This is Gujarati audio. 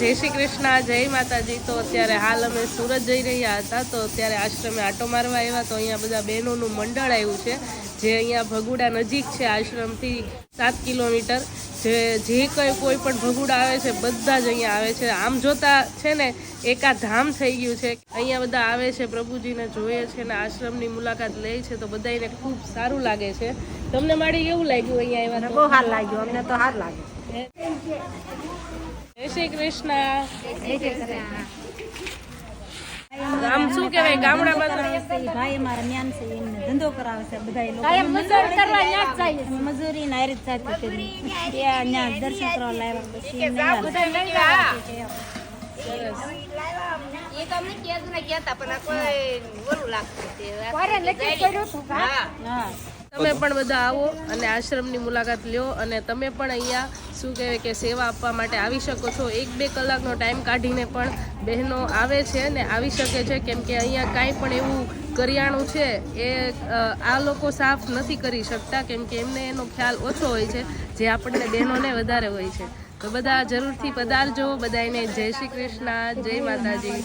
જય શ્રી કૃષ્ણ જય માતાજી. તો અત્યારે હાલ અમે સુરત જઈ રહ્યા હતા. તો અત્યારે આશ્રમે આટો મારવા આવ્યા. તો અહીંયા બધા બહેનોનું મંડળ આવ્યું છે જે અહીંયા ભગુડા નજીક છે આશ્રમથી સાત કિલોમીટર. જે જે કંઈ કોઈ પણ ભગુડા આવે છે બધા જ અહીંયા આવે છે. આમ જોતા છે ને એકા ધામ થઈ ગયું છે. અહીંયા બધા આવે છે પ્રભુજીને જોઈએ છે ને આશ્રમની મુલાકાત લે છે. તો બધાને ખૂબ સારું લાગે છે. તમને મારી કેવું લાગ્યું અહીંયા આવ્યા બહુ સારું લાગ્યું. અમને તો સારું લાગ્યું. શ્રી કૃષ્ણ. આમ શું કહેવાય ગામડામાં તો ભાઈ અમારા જ્ઞાન છે એમને ધંધો કરાવે છે બધા લોકો. મજૂરી કરવા ન્યા જાય અમે મજૂરી ને હારી સાથે કરી ત્યાં દર્શન કરવા લાવ્યા પછી બધા એ તો અમને કહેતું ને કહેતા પણ આ કોઈ ઓલું લાગતું તે. કોરે નક્કી કર્યું હતું કા? હા. હા. તમે પણ બધા આવો અને આશ્રમની મુલાકાત લ્યો અને તમે પણ અહીંયા શું કહેવાય કે સેવા આપવા માટે આવી શકો છો? એક બે કલાકનો ટાઈમ કાઢીને પણ બહેનો આવે છે ને આવી શકે છે. કેમ કે અહીંયા કાંઈ પણ એવું કરિયાણું છે એ આ લોકો સાફ નથી કરી શકતા. કેમ કે એમને એનો ખ્યાલ ઓછો હોય છે, જે આપણને બહેનોને વધારે હોય છે. તો બધા જરૂરથી પધારજો. બધાને જય શ્રી કૃષ્ણ, જય માતાજી.